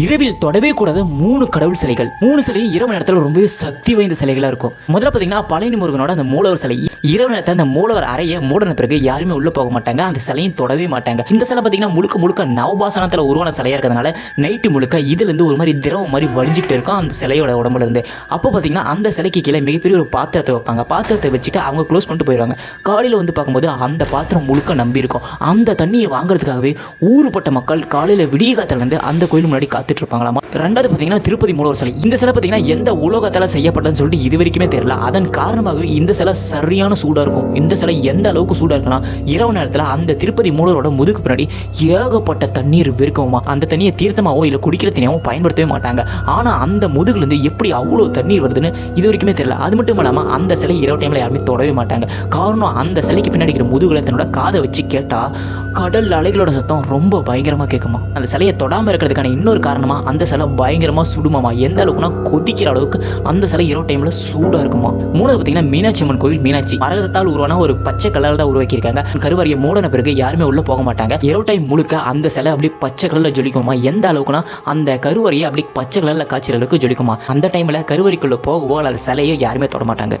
இரவில் தொடவே கூடாத மூணு கடவுள் சிலைகள். மூணு சிலையும் இரவு நேரத்தில் ரொம்பவே சக்தி வாய்ந்த சிலைகளா இருக்கும். முதல்ல பார்த்தீங்கன்னா பழனி முருகனோட அந்த மூலவர் சிலை. இரவு நேரத்தில் அந்த மூலவர் அறைய மூடன பிறகு யாருமே உள்ள போக மாட்டாங்க. அந்த சிலையும் தொடவே மாட்டாங்க. இந்த சிலை பார்த்தீங்கன்னா முழுக்க முழுக்க நவபாசனத்தில் உருவான சிலையா இருக்கிறதுனால நைட்டு முழுக்க இதுல இருந்து ஒரு மாதிரி திரவம் மாதிரி வடிஞ்சிக்கிட்டு இருக்கும் அந்த சிலையோட உடம்புல இருந்து. அப்போ பார்த்தீங்கன்னா அந்த சிலைக்கு கீழே மிகப்பெரிய ஒரு பாத்திரத்தை வைப்பாங்க. பாத்திரத்தை வச்சுட்டு அவங்க க்ளோஸ் பண்ணிட்டு போயிடுவாங்க. காலையில் வந்து பார்க்கும்போது அந்த பாத்திரம் முழுக்க நம்பி இருக்கும். அந்த தண்ணியை வாங்குறதுக்காகவே ஊறுபட்ட மக்கள் காலையில் விடிய காலத்துல வந்து அந்த கோயில் முன்னாடி காத்துட்டு இருப்பாங்களாமா ரெண்டாவது பார்த்தீங்கன்னா திருப்பதி மூலவர் சிலை. இந்த சிலை பார்த்தீங்கன்னா எந்த உலோகத்தால் செய்யப்பட்டதுன்னு சொல்லிட்டு இது வரைக்குமே தெரியல. அதன் காரணமாகவே இந்த சிலை சரியான சூடாக இருக்கும். இந்த சிலை எந்த அளவுக்கு சூடாக இருக்கலாம் இரவு நேரத்தில் அந்த திருப்பதி மூலவரோட முதுகு பின்னாடி ஏகப்பட்ட தண்ணீர் இருக்குமா அந்த தண்ணியை தீர்த்தமாவோ இல்லை குடிக்கிற தண்ணியாவோ பயன்படுத்தவே மாட்டாங்க. ஆனால் அந்த முதுகுலேருந்து எப்படி அவ்வளோ தண்ணீர் வருதுன்னு இது வரைக்குமே தெரியல. அது மட்டும் இல்லாமல் அந்த சிலை இரவு டைமில் யாருமே தொடவே மாட்டாங்க. காரணம் அந்த சிலைக்கு பின்னாடி இருக்கிற முதுகுல தன்னோட காதை வச்சு கேட்டால் கடல் அலைகளோட சத்தம் ரொம்ப பயங்கரமாக கேட்குமா அந்த சிலையை தொடாமல் இருக்கிறதுக்கான இன்னொரு காரணம் காரணமாக அந்த சிலை பயங்கரமாக சுடுமாமா? எந்த அளவுக்குனா கொதிக்கிற அளவுக்கு அந்த சிலை இரவு டைமில் சூடாக இருக்குமா? மூணாவது பார்த்தீங்கன்னா மீனாட்சி அம்மன் கோவில் மீனாட்சி. மரகதத்தால் உருவான ஒரு பச்சை கலரில் தான் உருவாக்கியிருக்காங்க. கருவறையை மூடன பிறகு யாருமே உள்ளே போக மாட்டாங்க. இரவு டைம் முழுக்க அந்த சிலை அப்படியே பச்சை கலரில் ஜொலிக்குமா எந்த அளவுக்குனா அந்த கருவறையை அப்படியே பச்சை கலரில் காய்ச்சிற அளவுக்கு ஜொலிக்குமா? அந்த டைமில் கருவறைக்குள்ளே போகவோ அந்த சிலையை யாருமே தொட மாட்டாங்க.